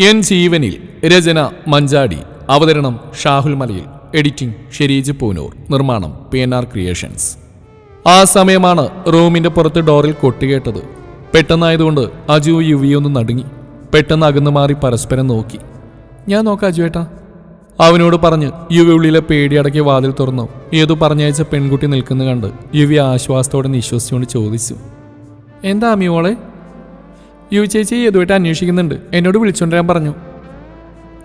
N ജീവനിൽ രചന മഞ്ചാടി അവതരണം ഷാഹുൽ മലയിൽ എഡിറ്റിംഗ് ഷെരീജ് പൂനൂർ നിർമ്മാണം പി എൻ ആർ ക്രിയേഷൻസ്. ആ സമയമാണ് റൂമിന്റെ പുറത്ത് ഡോറിൽ കൊട്ടുകേട്ടത്. പെട്ടെന്നായതുകൊണ്ട് അജു യുവിയൊന്ന് നടുങ്ങി പെട്ടെന്ന് അകന്നു മാറി പരസ്പരം നോക്കി. ഞാൻ നോക്കാം അജു ഏട്ടാ. അവനോട് പറഞ്ഞ് യുവി ഉള്ളിലെ പേടിയടക്കിയ വാതിൽ തുറന്നു. ഏതു പറഞ്ഞയച്ച പെൺകുട്ടി നിൽക്കുന്നു കണ്ട് യുവി ആശ്വാസത്തോടെ നിശ്വസിച്ചുകൊണ്ട് ചോദിച്ചു. എന്താ അമ്മിയോളെ യു ചേച്ചി ഏതുമായിട്ട് അന്വേഷിക്കുന്നുണ്ട്. എന്നോട് വിളിച്ചുകൊണ്ടിരാൻ പറഞ്ഞു.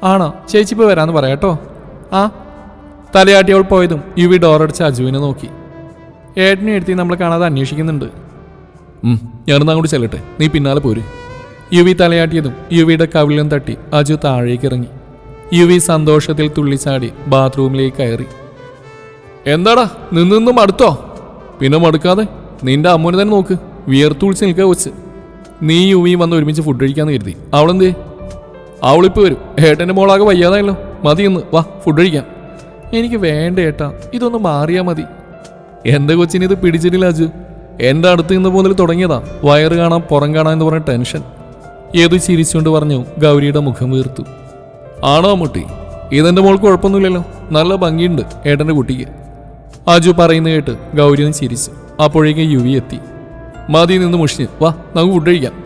ആണോ? ചേച്ചി ഇപ്പോൾ വരാമെന്ന് പറയാം കേട്ടോ. ആ? തലയാട്ടി അവൾ പോയതും യുവി ഡോറടിച്ച് അജുവിനെ നോക്കി. ഏട്ടനെ എടുത്തി നമ്മൾ കാണാതെ അന്വേഷിക്കുന്നുണ്ട്. ഞാനൊന്നും അങ്ങോട്ട് ചെല്ലട്ടെ. നീ പിന്നാലെ പോര്. യുവി തലയാട്ടിയതും യുവിയുടെ കവിളിലും തട്ടി അജു താഴേക്ക് ഇറങ്ങി. യുവി സന്തോഷത്തിൽ തുള്ളിച്ചാടി ബാത്റൂമിലേക്ക് കയറി. എന്താടാ? നിന്നും അടുത്തോ പിന്നെ മടുക്കാതെ? നിന്റെ അമ്മൂനെ തന്നെ നോക്ക്. വിയർത്തുളിച്ച് നിൽക്കുക വെച്ച് നീ യുവിയും വന്ന് ഒരുമിച്ച് ഫുഡ് കഴിക്കാന്ന് കരുതി. അവളെന്തേ? അവളിപ്പോ വരും. ഏട്ടന്റെ മോളാകെ വയ്യാതായല്ലോ. മതി ഇന്ന്. വാ ഫുഡ് കഴിക്കാം. എനിക്ക് വേണ്ട ഏട്ടാ. ഇതൊന്ന് മാറിയാ മതി. എന്റെ കൊച്ചിനെ ഇത് പിടിച്ചിട്ടില്ല അജു? എന്റെ അടുത്ത് നിന്ന് മുതൽ തുടങ്ങിയതാ. വയറ് കാണാൻ പുറം കാണാൻ എന്ന് പറഞ്ഞ ടെൻഷൻ. ഏത് ചിരിച്ചുകൊണ്ട് പറഞ്ഞു ഗൗരിയുടെ മുഖം വീർത്തു. ആണോ മുട്ടി? ഇതെന്റെ മോൾക്ക് കുഴപ്പമൊന്നുമില്ലല്ലോ. നല്ല ഭംഗിയുണ്ട് ഏട്ടന്റെ കുട്ടിക്ക്. അജു പറയുന്നു കേട്ട് ഗൗരി ചിരിച്ചു. അപ്പോഴേക്കും യുവി എത്തി. മതി നിന്ന് മുഷിഞ്ഞ് വാ നമുക്ക് ഫുഡ് കഴിക്കാം.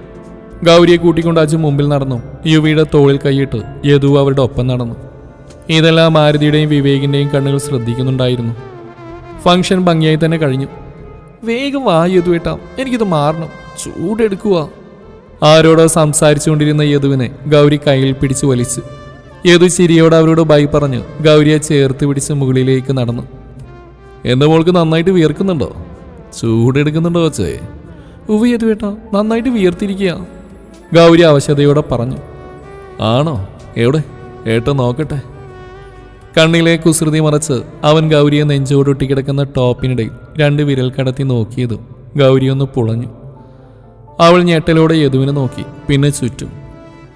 ഗൗരിയെ കൂട്ടിക്കൊണ്ട് അജു മുമ്പിൽ നടന്നു. യുവിയുടെ തോളിൽ കൈയിട്ട് യദു അവരുടെ ഒപ്പം നടന്നു. ഇതെല്ലാം മാരുതിയുടെയും വിവേകിന്റെയും കണ്ണുകൾ ശ്രദ്ധിക്കുന്നുണ്ടായിരുന്നു. ഫംഗ്ഷൻ ഭംഗിയായി തന്നെ കഴിഞ്ഞു. വേഗം വാ യദു ഏട്ടാ. എനിക്കിത് മാറണം. ചൂടെടുക്കുക ആരോടോ സംസാരിച്ചുകൊണ്ടിരുന്ന യദുവിനെ ഗൗരി കയ്യിൽ പിടിച്ചു വലിച്ചു. യദു ചിരിയോട് അവരോട് ബൈ പറഞ്ഞ് ഗൗരിയെ ചേർത്ത് പിടിച്ച് മുകളിലേക്ക് നടന്നു. എന്റെ മോൾക്ക് നന്നായിട്ട് വിയർക്കുന്നുണ്ടോ? ചൂടെടുക്കുന്നുണ്ടോ കൊച്ചേ? ഉവ്വ് വേട്ട നന്നായിട്ട് വിയർത്തിരിക്കുക ഗൗരി അവശതയോടെ പറഞ്ഞു ആണോ? എവിടെ? ഏട്ട നോക്കട്ടെ. കണ്ണിലെ കുസൃതി മറച്ച് അവൻ ഗൗരിയെ നെഞ്ചോടൊട്ടി കിടക്കുന്ന ടോപ്പിനിടയിൽ രണ്ട് വിരൽ കടത്തി നോക്കിയതും ഗൗരി ഒന്ന് പുളഞ്ഞു. അവൾ ഞെട്ടലോടെ യദുവിനെ നോക്കി പിന്നെ ചുറ്റും.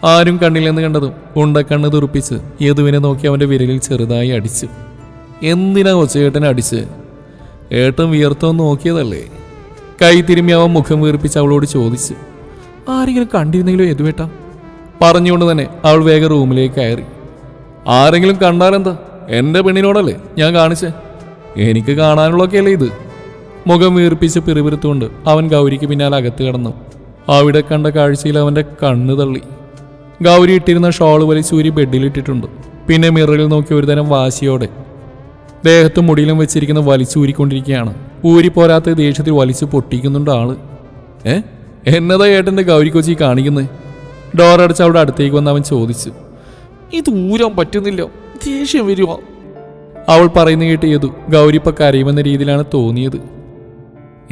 ആരും കണ്ണില്ലെന്ന് കണ്ടതും ഉണ്ടക്കണ്ണ് തുറപ്പിച്ച് യദുവിനെ നോക്കി അവന്റെ വിരലിൽ ചെറുതായി അടിച്ചു. എന്തിനാ കൊച്ചേട്ടനെ അടിച്ച്? ഏട്ടൻ വിയർത്തോ നോക്കിയതല്ലേ? കൈ തിരുമ്മി അവൻ മുഖം വീർപ്പിച്ച് അവളോട് ചോദിച്ചു ആരെങ്കിലും കണ്ടിരുന്നെങ്കിലോ എതുവേട്ടാ പറഞ്ഞുകൊണ്ട് തന്നെ അവൾ വേഗം റൂമിലേക്ക് കയറി. ആരെങ്കിലും കണ്ടാലെന്താ എന്റെ പെണ്ണിനോടല്ലേ ഞാൻ കാണിച്ചേ? എനിക്ക് കാണാനുള്ളൊക്കെയല്ലേ ഇത്? മുഖം വീർപ്പിച്ച് പിറുപിറുത്തുകൊണ്ട് അവൻ ഗൗരിക്ക് പിന്നാലെ അകത്ത് കിടന്നു. അവിടെ കണ്ട കാഴ്ചയിൽ അവന്റെ കണ്ണ് തള്ളി. ഗൗരി ഇട്ടിരുന്ന ഷോൾ വലിച്ചൂരി ബെഡിലിട്ടിട്ടുണ്ട് പിന്നെ മിററിൽ നോക്കി ഒരുതരം വാശിയോടെ ദേഹത്തും മുടിയിലും വെച്ചിരിക്കുന്ന വലിച്ചൂരിക്കൊണ്ടിരിക്കുകയാണ് ഊരി പോരാത്ത ദേഷ്യത്തിൽ വലിച്ചു പൊട്ടിക്കുന്നുണ്ട് ആൾ. ഏ? എന്നതാ ഏട്ടന്റെ ഗൗരി കൊച്ചി കാണിക്കുന്നത് ഡോറടച്ച് അവിടെ അടുത്തേക്ക് വന്ന് അവൻ ചോദിച്ചു ഇത് ഊരാൻ പറ്റുന്നില്ല ദേഷ്യം വരുക അവൾ പറയുന്ന കേട്ട് ഏതു ഗൗരിപ്പ കരയുമെന്ന രീതിയിലാണ് തോന്നിയത്.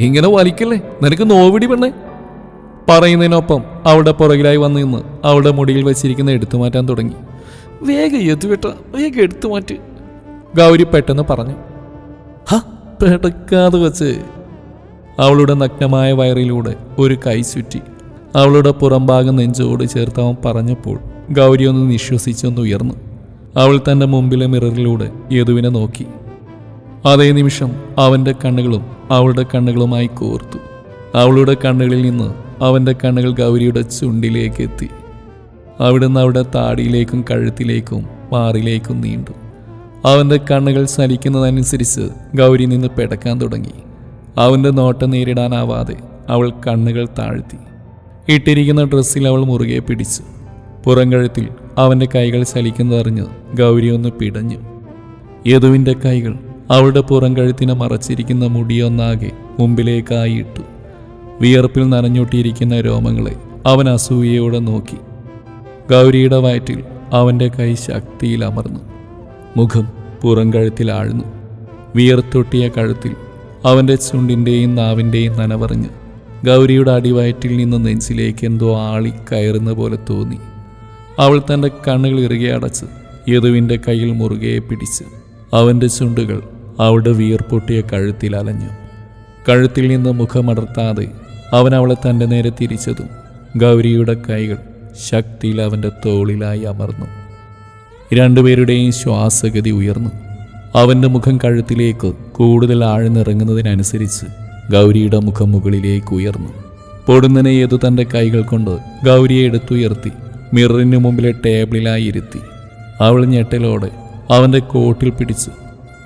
ഇങ്ങനെ വലിക്കല്ലേ? നിനക്ക് നോവിടി പെണ്ണേ? പറയുന്നതിനൊപ്പം അവളുടെ പുറകിലായി വന്ന് നിന്ന് അവളുടെ മുടിയിൽ വെച്ചിരിക്കുന്ന എടുത്തു മാറ്റാൻ തുടങ്ങി. വേഗം എതുവേട്ട വേഗം എടുത്തു മാറ്റ്. ഗൗരി പെട്ടെന്ന് പറഞ്ഞു ഹ പെടക്കാതെ വച്ച് അവളുടെ നഗ്നമായ വയറിലൂടെ ഒരു കൈ ചുറ്റി. അവളുടെ പുറംഭാഗം നെഞ്ചോട് ചേർത്ത് അവൻ പറഞ്ഞപ്പോൾ ഗൗരി ഒന്ന് നിശ്വസിച്ചൊന്ന് ഉയർന്നു. അവൾ തന്റെ മുമ്പിലെ മിററിലൂടെ യദുവിനെ നോക്കി. അതേ നിമിഷം അവന്റെ കണ്ണുകളും അവളുടെ കണ്ണുകളുമായി കോർത്തു. അവളുടെ കണ്ണുകളിൽ നിന്ന് അവന്റെ കണ്ണുകൾ ഗൗരിയുടെ ചുണ്ടിലേക്ക് എത്തി. അവിടുന്ന് അവിടെ താടിയിലേക്കും കഴുത്തിലേക്കും മാറിലേക്കും നീണ്ടു. അവന്റെ കണ്ണുകൾ സലിക്കുന്നതനുസരിച്ച് ഗൗരി നിന്ന് പെടക്കാൻ തുടങ്ങി. അവന്റെ നോട്ടം നേരിടാനാവാതെ അവൾ കണ്ണുകൾ താഴ്ത്തി. ഇട്ടിരിക്കുന്ന ഡ്രസ്സിൽ അവൾ മുറുകെ പിടിച്ചു. പുറംകഴുത്തിൽ അവന്റെ കൈകൾ ചലിക്കുന്നതറിഞ്ഞ് ഗൗരി ഒന്ന് പിടഞ്ഞു. യദുവിന്റെ കൈകൾ അവളുടെ പുറംകഴുത്തിനെ മറച്ചിരിക്കുന്ന മുടിയൊന്നാകെ മുമ്പിലേക്കായി ഇട്ടു. വിയർപ്പിൽ നനഞ്ഞൊട്ടിയിരിക്കുന്ന രോമങ്ങളെ അവൻ അസൂയയോടെ നോക്കി. ഗൗരിയുടെ വയറ്റിൽ അവന്റെ കൈ ശക്തിയിൽ അമർന്നു മുഖം പുറംകഴുത്തിൽ ആഴ്ന്നു. വിയർത്തൊട്ടിയ കഴുത്തിൽ അവന്റെ ചുണ്ടിന്റെയും നാവിന്റെയും നനവറിഞ്ഞ് ഗൗരിയുടെ അടിവയറ്റിൽ നിന്ന് നെഞ്ചിലേക്ക് എന്തോ ആളി കയറുന്ന പോലെ തോന്നി. അവൾ തന്റെ കണ്ണുകൾ ഇറുകെ അടച്ച് യദുവിന്റെ കയ്യിൽ മുറുകെ പിടിച്ച് അവന്റെ ചുണ്ടുകൾ അവളുടെ വിയർപ്പൊട്ടിയ കഴുത്തിൽ അലഞ്ഞു. കഴുത്തിൽ നിന്ന് മുഖമടർത്താതെ അവൻ അവളെ തന്റെ നേരെ തിരിച്ചതും ഗൗരിയുടെ കൈകൾ ശക്തിയിൽ അവന്റെ തോളിലായി അമർന്നു. രണ്ടുപേരുടെയും ശ്വാസഗതി ഉയർന്നു. അവന്റെ മുഖം കഴുത്തിലേക്ക് കൂടുതൽ ആഴ്ന്നിറങ്ങുന്നതിനനുസരിച്ച് ഗൗരിയുടെ മുഖം മുകളിലേക്ക് ഉയർന്നു. പൊടുന്നനെ ഏതു തന്റെ കൈകൾ കൊണ്ട് ഗൗരിയെ എടുത്തുയർത്തി മിററിന് മുമ്പിലെ ടേബിളിലായി ഇരുത്തി. അവൾ ഞെട്ടലോടെ അവന്റെ കോട്ടിൽ പിടിച്ച്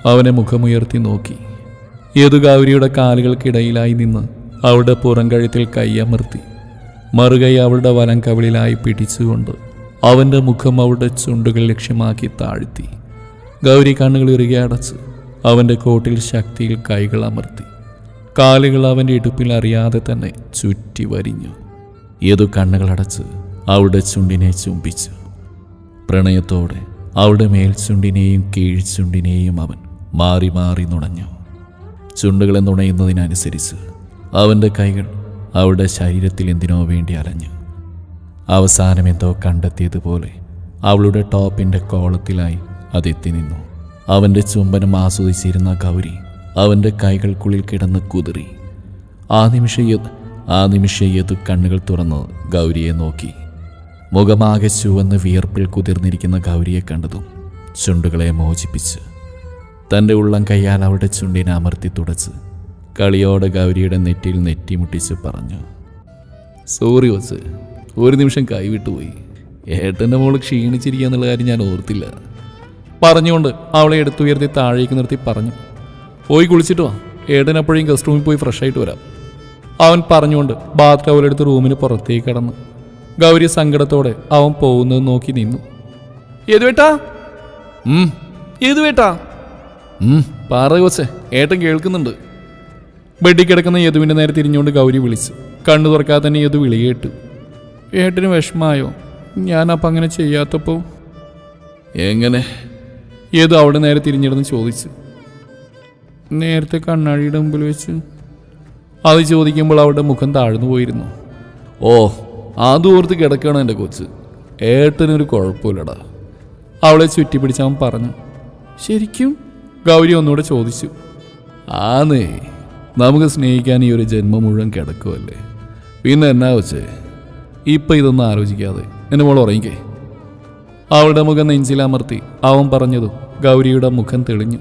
അവനെ മുഖമുയർത്തി നോക്കി. ഏതു ഗൗരിയുടെ കാലുകൾക്കിടയിലായി നിന്ന് അവളുടെ പുറംകഴുത്തിൽ കൈയമർത്തി മറുകൈ അവളുടെ വലം കവിളിലായി പിടിച്ചുകൊണ്ട് അവന്റെ മുഖം അവളുടെ ചുണ്ടുകൾ ലക്ഷ്യമാക്കി താഴ്ത്തി. ഗൗരി കണ്ണുകൾ ഇറുകെ അടച്ച് അവന്റെ കോട്ടിൽ ശക്തിയിൽ കൈകൾ അമർത്തി. കാലുകൾ അവന്റെ ഇടുപ്പിൽ അറിയാതെ തന്നെ ചുറ്റി വരിഞ്ഞു. ഏതു കണ്ണുകളടച്ച് അവളുടെ ചുണ്ടിനെ ചുംബിച്ചു. പ്രണയത്തോടെ അവളുടെ മേൽചുണ്ടിനെയും കീഴ്ചുണ്ടിനെയും അവൻ മാറി മാറി നുണഞ്ഞു. ചുണ്ടുകളെ നുണയുന്നതിനനുസരിച്ച് അവന്റെ കൈകൾ അവളുടെ ശരീരത്തിൽ എന്തിനോ വേണ്ടി അലഞ്ഞു. അവസാനം എന്തോ കണ്ടെത്തിയതുപോലെ അവളുടെ ടോപ്പിന്റെ കോളത്തിലായി അതെത്തി നിന്നു. അവന്റെ ചുംബനം ആസ്വദിച്ചിരുന്ന ഗൗരി അവന്റെ കൈകൾക്കുള്ളിൽ കിടന്ന് കുതിറി. ആ നിമിഷം ആ നിമിഷം കണ്ണുകൾ തുറന്ന് ഗൗരിയെ നോക്കി. മുഖമാകെ ചുവന്ന് വിയർപ്പിൽ കുതിർന്നിരിക്കുന്ന ഗൗരിയെ കണ്ടതും ചുണ്ടുകളെ മോചിപ്പിച്ച് തന്റെ ഉള്ളം കൈയാൽ അവളുടെ ചുണ്ടിനെ അമർത്തി തുടച്ച് കളിയോടെ ഗൗരിയുടെ നെറ്റിയിൽ നെറ്റിമുട്ടിച്ച് പറഞ്ഞു സോറി വച്ച് ഒരു നിമിഷം കൈവിട്ടുപോയി ഏട്ടന്റെ മോൾ ക്ഷീണിച്ചിരിക്കുക എന്നുള്ള കാര്യം ഞാൻ ഓർത്തില്ല. പറഞ്ഞുകൊണ്ട് അവളെ എടുത്തുയർത്തി താഴേക്ക് നിർത്തി പറഞ്ഞു. പോയി കുളിച്ചിട്ട് വാ. ഏട്ടൻ എപ്പോഴും ഗസ്റ്റ് റൂമിൽ പോയി ഫ്രഷ് ആയിട്ട് വരാം. അവൻ പറഞ്ഞുകൊണ്ട് ബാത്ത് ടവലെടുത്ത് റൂമിന് പുറത്തേക്ക് കടന്നു. ഗൗരി സങ്കടത്തോടെ അവൻ പോകുന്നത് നോക്കി നിന്നു. ഏതുവേട്ടാ ഏതുവേട്ടാ പാറ കൊച്ചെ ഏട്ടൻ കേൾക്കുന്നുണ്ട്. ബെഡിൽ കിടക്കുന്ന യദുവിന്റെ നേരെ തിരിഞ്ഞുകൊണ്ട് ഗൗരി വിളിച്ചു. കണ്ണു തുറക്കാതെ തന്നെ യദു വിളി കേട്ടു ഏട്ടന് വിഷമായോ ഞാൻ അപ്പം അങ്ങനെ ചെയ്യാത്തപ്പോൾ എങ്ങനെ? ഏതോ അവിടെ നേരെ തിരിഞ്ഞിരുന്ന് ചോദിച്ചു. നേരത്തെ കണ്ണാടിയുടെ മുമ്പിൽ വെച്ച് അത് ചോദിക്കുമ്പോൾ അവളുടെ മുഖം താഴ്ന്നു പോയിരുന്നു. ഓ അതോർത്ത് കിടക്കണം എന്റെ കൊച്ച്. ഏട്ടനൊരു കുഴപ്പമില്ലടാ. അവളെ ചുറ്റി പിടിച്ചവൻ പറഞ്ഞു. ശരിക്കും? ഗൗരി ഒന്നുകൂടെ ചോദിച്ചു. ആന്നേ നമുക്ക് സ്നേഹിക്കാൻ ഈ ഒരു ജന്മം മുഴുവൻ കിടക്കുമല്ലേ പിന്നെ എന്നാ വെച്ചേ ഇപ്പം ഇതൊന്നും ആലോചിക്കാതെ. എന്റെ മോൾ ഉറങ്ങിക്കേ. അവളുടെ മുഖം നെഞ്ചിലമർത്തി അവൻ പറഞ്ഞതും ഗൗരിയുടെ മുഖം തെളിഞ്ഞു.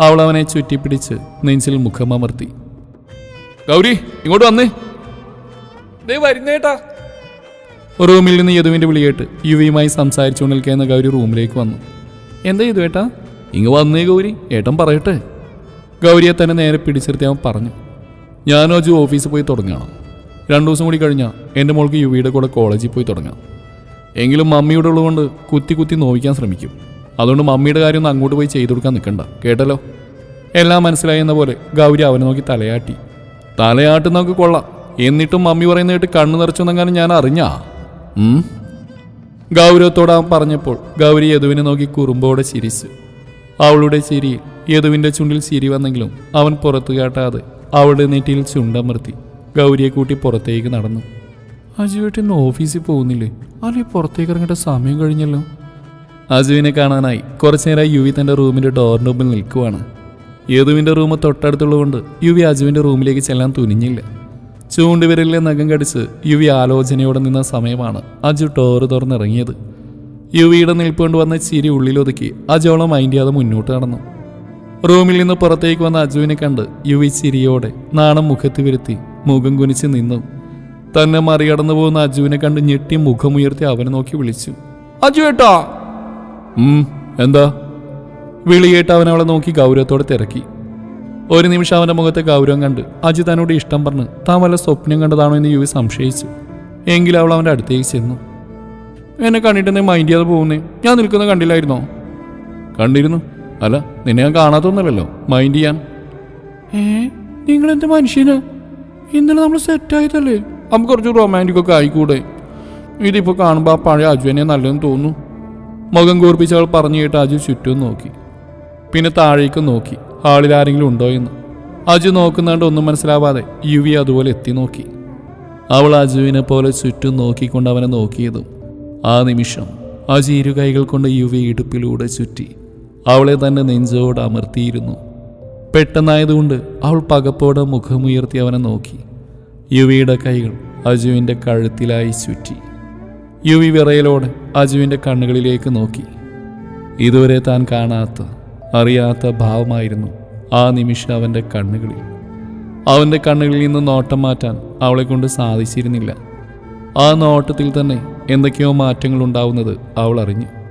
അവൾ അവനെ ചുറ്റിപ്പിടിച്ച് നെഞ്ചിൽ മുഖം അമർത്തി. ഗൗരി ഇങ്ങോട്ട് വന്നേ. ദേ വരുന്നേട്ടാ. റൂമിൽ നിന്ന് യദുവിന്റെ വിളിയേട്ട് യുവിയുമായി സംസാരിച്ചുകൊണ്ട് നിൽക്കുന്ന ഗൗരി റൂമിലേക്ക് വന്നു. എന്താ ചെയ്തു ഏട്ടാ? ഇങ്ങ് വന്നേ ഗൗരി. ഏട്ടൻ പറയട്ടെ. ഗൗരിയെ തന്നെ നേരെ പിടിച്ചിരുത്തി അവൻ പറഞ്ഞു. ഞാനോ ജു ഓഫീസിൽ പോയി തുടങ്ങണം. രണ്ടു ദിവസം കൂടി കഴിഞ്ഞാൽ എന്റെ മോൾക്ക് യുവിയുടെ കൂടെ കോളേജിൽ പോയി തുടങ്ങാം. എങ്കിലും മമ്മിയുടെ ഉള്ളതുകൊണ്ട് കുത്തി കുത്തി നോവിക്കാൻ ശ്രമിക്കും. അതുകൊണ്ട് മമ്മിയുടെ കാര്യം ഒന്ന് അങ്ങോട്ട് പോയി ചെയ്തു കൊടുക്കാൻ നിൽക്കണ്ട. കേട്ടല്ലോ? എല്ലാം മനസ്സിലായി എന്ന പോലെ ഗൗരി അവനെ നോക്കി തലയാട്ടി. തലയാട്ടുന്നൊക്കെ കൊള്ളാം. എന്നിട്ടും മമ്മി പറയുന്ന കേട്ട് കണ്ണു നിറച്ചെന്നെങ്ങാനും ഞാൻ അറിഞ്ഞാ? അവൻ പറഞ്ഞപ്പോൾ ഗൗരി യദുവിനെ നോക്കി കുറുമ്പോടെ ചിരിച്ചു. അവളുടെ ചിരി യദുവിന്റെ ചുണ്ടിൽ ചിരി വന്നെങ്കിലും അവൻ പുറത്തു കാട്ടാതെ അവളുടെ നെറ്റിയിൽ ചുണ്ടമർത്തി. ഗൗരിയെ കൂട്ടി പുറത്തേക്ക് നടന്നു. അജുവേട്ടൻ ഓഫീസിൽ പോകുന്നില്ലേ? അല്ലെ പുറത്തേക്ക് ഇറങ്ങേണ്ട സമയം കഴിഞ്ഞല്ലോ? അജുവിനെ കാണാനായി കുറച്ചു നേരമായി യുവി തന്റെ റൂമിന്റെ ഡോറിന്റെ മുമ്പിൽ നിൽക്കുവാണ്. യദുവിന്റെ റൂം തൊട്ടടുത്തുള്ളതുകൊണ്ട് യുവി അജുവിന്റെ റൂമിലേക്ക് ചെല്ലാൻ തുനിഞ്ഞില്ല. ചൂണ്ടുവിരലിലെ നഖം കടിച്ച് യുവി ആലോചനയോടെ നിന്ന സമയമാണ് അജു ടോറ് തുറന്നിറങ്ങിയത്. യുവിയുടെ നിൽപ്പുകൊണ്ട് വന്ന ചിരി ഉള്ളിലൊതുക്കി അജോളം മൈൻഡ് ചെയ്യാതെ മുന്നോട്ട് നടന്നു. റൂമിൽ നിന്ന് പുറത്തേക്ക് വന്ന അജുവിനെ കണ്ട് യുവി ചിരിയോടെ നാണം മുഖത്ത് വരുത്തി മുഖം കുനിച്ച് നിന്നു. തന്നെ മറികടന്നു പോകുന്ന അജുവിനെ കണ്ട് ഞെട്ടി മുഖമുയർത്തി അവനെ നോക്കി വിളിച്ചു. അജു ഏട്ടാ! എന്താ? വിളിയേട്ട് അവൻ അവളെ നോക്കി ഗൗരവത്തോടെ തിരക്കി. ഒരു നിമിഷം അവന്റെ മുഖത്തെ ഗൗരവം കണ്ട് അജു തന്നോട് ഇഷ്ടം പറഞ്ഞ് താൻ വല്ല സ്വപ്നം കണ്ടതാണോ എന്ന് യുവി സംശയിച്ചു. എങ്കിലും അവൾ അവന്റെ അടുത്തേക്ക് ചെന്നു. എന്നെ കണ്ടിട്ടെന്നെ മൈൻഡ് ചെയ്യാതെ പോകുന്നേ? ഞാൻ നിൽക്കുന്ന കണ്ടില്ലായിരുന്നോ? കണ്ടിരുന്നു. അല്ല നിന്നെ ഞാൻ കാണാത്തൊന്നുമല്ലല്ലോ. മൈൻഡ് ചെയ്യാൻ. ഏ നിങ്ങൾ എന്ത് മനുഷ്യനാ? ഇന്നലെ നമ്മൾ സെറ്റായതല്ലേ നമുക്ക് കുറച്ച് റൊമാന്റിക് ഒക്കെ ആയിക്കൂടെ? ഇതിപ്പോൾ കാണുമ്പോൾ ആ പഴയ അജുവിനെ നല്ലതെന്ന് തോന്നുന്നു. മുഖം കൂർപ്പിച്ച് അവൾ പറഞ്ഞു കേട്ട് അജു ചുറ്റും നോക്കി. പിന്നെ താഴേക്ക് നോക്കി. ഹാളിൽ ആരെങ്കിലും ഉണ്ടോ എന്ന്. അജു നോക്കുന്നതുകൊണ്ട് ഒന്നും മനസ്സിലാവാതെ യുവി അതുപോലെ എത്തി നോക്കി. അവൾ അജുവിനെ പോലെ ചുറ്റും നോക്കിക്കൊണ്ട് അവനെ നോക്കിയതും ആ നിമിഷം അജു ഇരു കൈകൾ കൊണ്ട് യുവി ഇടുപ്പിലൂടെ ചുറ്റി അവളെ തന്നെ നെഞ്ചോട് അമർത്തിയിരുന്നു. പെട്ടെന്നായതുകൊണ്ട് അവൾ പകപ്പോടെ മുഖമുയർത്തി അവനെ നോക്കി. യുവിയുടെ കൈകൾ അജുവിന്റെ കഴുത്തിലായി ചുറ്റി. യുവി വിറയലോടെ അജുവിന്റെ കണ്ണുകളിലേക്ക് നോക്കി. ഇതുവരെ താൻ കാണാത്ത അറിയാത്ത ഭാവമായിരുന്നു ആ നിമിഷം അവന്റെ കണ്ണുകളിൽ. അവന്റെ കണ്ണുകളിൽ നിന്ന് നോട്ടം മാറ്റാൻ അവളെ കൊണ്ട് സാധിച്ചിരുന്നില്ല. ആ നോട്ടത്തിൽ തന്നെ എന്തൊക്കെയോ മാറ്റങ്ങൾ ഉണ്ടാവുന്നത് അവൾ അറിഞ്ഞു.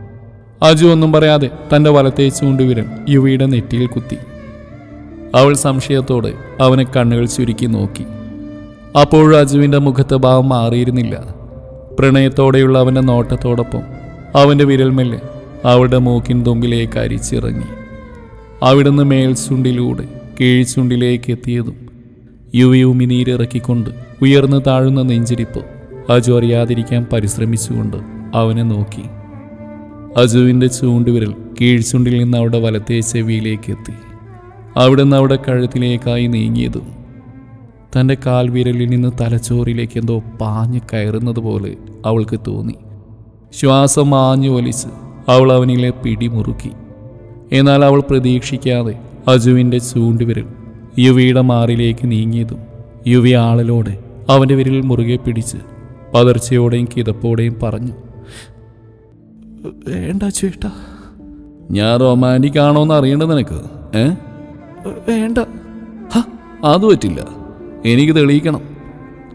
അജു ഒന്നും പറയാതെ തന്റെ വലത്തെ ചൂണ്ടുവിരൽ യുവിയുടെ നെറ്റിയിൽ കുത്തി. അവൾ സംശയത്തോടെ അവനെ കണ്ണുകൾ ചുരുക്കി നോക്കി. അപ്പോഴും അജുവിന്റെ മുഖത്തെ ഭാവം മാറിയിരുന്നില്ല. പ്രണയത്തോടെയുള്ള അവന്റെ നോട്ടത്തോടൊപ്പം അവന്റെ വിരൽമെല്ലെ അവളുടെ മൂക്കിൻ തുമ്പിലേക്ക് അരിച്ചിറങ്ങി. അവിടുന്ന് മേൽച്ചുണ്ടിലൂടെ കീഴ്ച്ചുണ്ടിലേക്ക് എത്തിയതും യുവി ഉമിനീരിറക്കിക്കൊണ്ട് ഉയർന്നു താഴുന്ന നെഞ്ചിരിപ്പ് അജു അറിയാതിരിക്കാൻ പരിശ്രമിച്ചുകൊണ്ട് അവനെ നോക്കി. അജുവിന്റെ ചൂണ്ടുവിരൽ കീഴ്ചുണ്ടിൽ നിന്ന് അവിടെ വലത്തെ ചെവിയിലേക്ക് എത്തി. അവിടെ നിന്ന് അവിടെ കഴുത്തിലേക്കായി നീങ്ങിയതും. തന്റെ കാൽവിരലിൽ നിന്ന് തലച്ചോറിലേക്ക് എന്തോ പാഞ്ഞു കയറുന്നത് പോലെ അവൾക്ക് തോന്നി. ശ്വാസം മാഞ്ഞു ഒലിച്ച് അവൾ അവനിലെ പിടിമുറുക്കി എന്നാൽ അവൾ പ്രതീക്ഷിക്കാതെ അജുവിന്റെ ചൂണ്ടുവിരൽ യുവിയുടെ മാറിലേക്ക് നീങ്ങിയതും യുവി ആളലോടെ അവന്റെ വിരലിൽ മുറുകെ പിടിച്ച് പതർച്ചയോടെയും കിതപ്പോടെയും പറഞ്ഞു. വേണ്ട ചേട്ടാ. ഞാൻ റൊമാന്റിക് ആണോന്ന് അറിയേണ്ടത് നിനക്ക് ഏ? വേണ്ട. അത് പറ്റില്ല. എനിക്ക് തെളിയിക്കണം.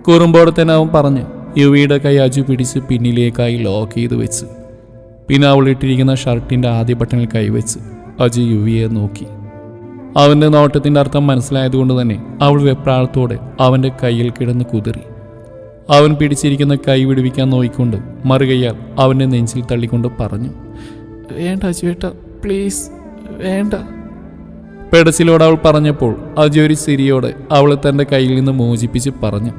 കുറുമ്പോടെ അവൻ പറഞ്ഞു യുവിയുടെ കൈ അജു പിടിച്ച് പിന്നിലേക്കായി ലോക്ക് ചെയ്ത് വെച്ച്. പിന്നെ അവൾ ഇട്ടിരിക്കുന്ന ഷർട്ടിന്റെ ആദ്യ ബട്ടണിൽ കൈവച്ച് അജു യുവിയെ നോക്കി. അവന്റെ നോട്ടത്തിന്റെ അർത്ഥം മനസ്സിലായതുകൊണ്ട് തന്നെ അവൾ വെപ്രാളത്തോടെ അവന്റെ കയ്യിൽ കിടന്ന് കുതിറി അവൻ പിടിച്ചിരിക്കുന്ന കൈ വിടുവിക്കാൻ നോയിക്കൊണ്ട് മറുകയ്യാൽ അവനെ നെഞ്ചിൽ തള്ളിക്കൊണ്ട് പറഞ്ഞു വേണ്ട അജുവേട്ട പ്ലീസ് വേണ്ട. പെടച്ചിലോട് അവൾ പറഞ്ഞപ്പോൾ അജു ഒരു സിരിയോടെ അവളെ തന്റെ കയ്യിൽ നിന്ന് മോചിപ്പിച്ച് പറഞ്ഞു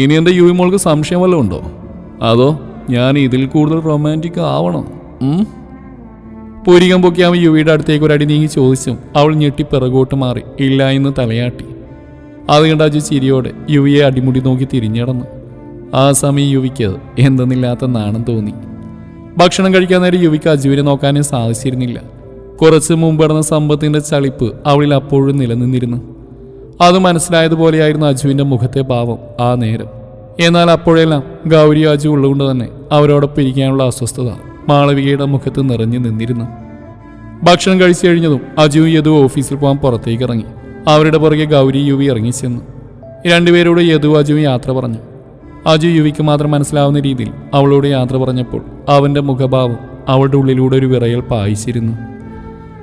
ഇനി എന്റെ യുവി മോൾക്ക് സംശയം വല്ലതും ഉണ്ടോ? അതോ ഞാൻ ഇതിൽ കൂടുതൽ റൊമാന്റിക് ആവണം? പൂരികം പൊക്കി അവൻ യുവിയുടെ അടുത്തേക്ക് ഒരടി നീങ്ങി ചോദിച്ചും അവൾ ഞെട്ടി പിറകോട്ട് മാറി ഇല്ല എന്ന് തലയാട്ടി. അത് കണ്ട അജു ചിരിയോടെ യുവിയെ അടിമുടി നോക്കി തിരിഞ്ഞടന്നു. ആ സമയം യുവിക്ക് എന്തെന്നില്ലാത്ത നാണം തോന്നി. ഭക്ഷണം കഴിക്കാൻ നേരം യുവിക്ക് അജുവിനെ നോക്കാനേ സാധിച്ചിരുന്നില്ല. കുറച്ച് മുമ്പ് നടന്ന സമ്പത്തിന്റെ ചളിപ്പ് അവളിൽ അപ്പോഴും നിലനിന്നിരുന്നു. അത് മനസ്സിലായതുപോലെയായിരുന്നു അജുവിന്റെ മുഖത്തെ ഭാവം ആ നേരം. എന്നാൽ അപ്പോഴെല്ലാം ഗൗരി അജു ഉള്ളതുകൊണ്ട് തന്നെ അവരോടൊപ്പം ഇരിക്കാനുള്ള അസ്വസ്ഥത മാളവികയുടെ മുഖത്ത് നിറഞ്ഞു നിന്നിരുന്നു. ഭക്ഷണം കഴിച്ചു കഴിഞ്ഞതും അജു യദു ഓഫീസിൽ പോകാൻ പുറത്തേക്ക് ഇറങ്ങി. അവരുടെ പുറകെ ഗൗരി യുവി ഇറങ്ങി ഇറങ്ങിച്ചെന്നു. രണ്ടുപേരോട് യദു അജുവും യാത്ര പറഞ്ഞു. അജു യുവിക്ക് മാത്രം മനസ്സിലാവുന്ന രീതിയിൽ അവളോട് യാത്ര പറഞ്ഞപ്പോൾ അവന്റെ മുഖഭാവം അവളുടെ ഉള്ളിലൂടെ ഒരു വിറയൽ പായിച്ചിരുന്നു.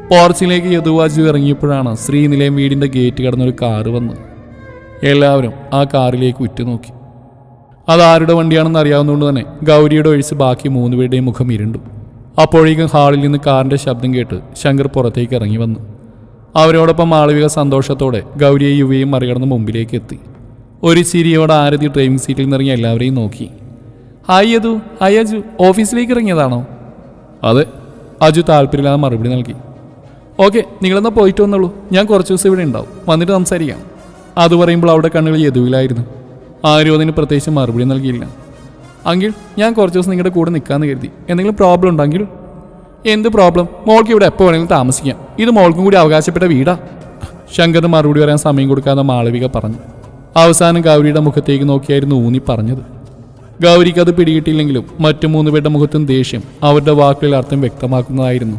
പോർച്ചിലേക്ക് യദു അജു ഇറങ്ങിയപ്പോഴാണ് ശ്രീനിലയം വീടിന്റെ ഗേറ്റ് കടന്നൊരു കാറ് വന്ന് എല്ലാവരും ആ കാറിലേക്ക് ഉറ്റുനോക്കി. അത് ആരുടെ വണ്ടിയാണെന്ന് അറിയാവുന്നതുകൊണ്ട് തന്നെ ഗൗരിയുടെ ഒഴിച്ച് ബാക്കി മൂന്ന് പേരുടെയും മുഖം ഇരുണ്ടു. അപ്പോഴേക്കും ഹാളിൽ നിന്ന് കാറിന്റെ ശബ്ദം കേട്ട് ശങ്കർ പുറത്തേക്ക് ഇറങ്ങി വന്നു. അവരോടൊപ്പം മാളവിക സന്തോഷത്തോടെ ഗൗരിയെ യുവയും മറികടന്ന് മുമ്പിലേക്ക് എത്തി. ഒരു ചിരിയോടെ ആരതി ഡ്രൈവിംഗ് സീറ്റിൽ നിന്നിറങ്ങി എല്ലാവരെയും നോക്കി. ഹായ് അതു ഹായ് അജു ഓഫീസിലേക്ക് ഇറങ്ങിയതാണോ? അതെ അജു താല്പര്യമില്ലാതെ മറുപടി നൽകി. ഓക്കെ നിങ്ങളെന്നാൽ പോയിട്ട് വന്നുള്ളൂ ഞാൻ കുറച്ച് ദിവസം ഇവിടെ ഉണ്ടാവും. വന്നിട്ട് സംസാരിക്കാം. അത് പറയുമ്പോൾ അവിടെ കണ്ണുകൾ യദുവിലായിരുന്നു. ആരും അതിന് പ്രത്യേകിച്ച് മറുപടി നൽകിയില്ല. അങ്കിൾ ഞാൻ കുറച്ച് ദിവസം നിങ്ങളുടെ കൂടെ നിൽക്കാമെന്ന് കരുതി. എന്തെങ്കിലും പ്രോബ്ലം ഉണ്ടെങ്കിൽ എന്ത് പ്രോബ്ലം മോൾക്ക് ഇവിടെ എപ്പോൾ വേണമെങ്കിലും താമസിക്കാം. ഇത് മോൾക്കും കൂടി അവകാശപ്പെട്ട വീടാ. ശങ്കർ മറുപടി പറയാൻ സമയം കൊടുക്കാതെ മാളവിക പറഞ്ഞു. അവസാനം ഗൗരിയുടെ മുഖത്തേക്ക് നോക്കിയായിരുന്നു ഊന്നി പറഞ്ഞത്. ഗൗരിക്ക് അത് പിടികിട്ടില്ലെങ്കിലും മറ്റു മൂന്ന് പേരുടെ മുഖത്തും ദേഷ്യം അവരുടെ വാക്കുകളിൽ അർത്ഥം വ്യക്തമാക്കുന്നതായിരുന്നു.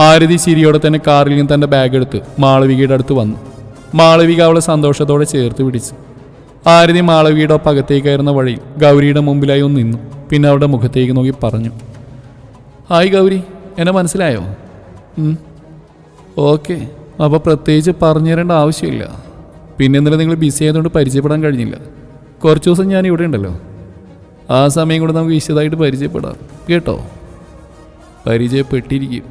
ആരതി ചിരിയോടെ തന്നെ കാറിൽ നിന്ന് തന്റെ ബാഗ് എടുത്ത് മാളവികയുടെ അടുത്ത് വന്നു. മാളവിക അവളെ സന്തോഷത്തോടെ ചേർത്ത് പിടിച്ചു. ആരതി മാളവികയുടെ ഒപ്പം വഴി വഴിയിൽ ഗൗരിയുടെ മുമ്പിലായി ഒന്ന് നിന്നു. പിന്നെ അവളുടെ മുഖത്തേക്ക് നോക്കി പറഞ്ഞു. ഹായ് ഗൗരി എന്നെ മനസ്സിലായോ? ഓക്കെ. അപ്പോൾ പ്രത്യേകിച്ച് പറഞ്ഞു തരേണ്ട ആവശ്യമില്ല. പിന്നെ ഇന്നലെ നിങ്ങൾ ബിസി ആയതുകൊണ്ട് പരിചയപ്പെടാൻ കഴിഞ്ഞില്ല. കുറച്ച് ദിവസം ഞാൻ ഇവിടെ ഉണ്ടല്ലോ. ആ സമയം കൂടെ നമുക്ക് വിശദമായിട്ട് പരിചയപ്പെടാം. കേട്ടോ? പരിചയപ്പെട്ടിരിക്കും.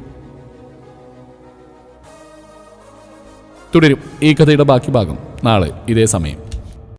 തുടരും ഈ കഥയുടെ ബാക്കി ഭാഗം നാളെ ഇതേ സമയം.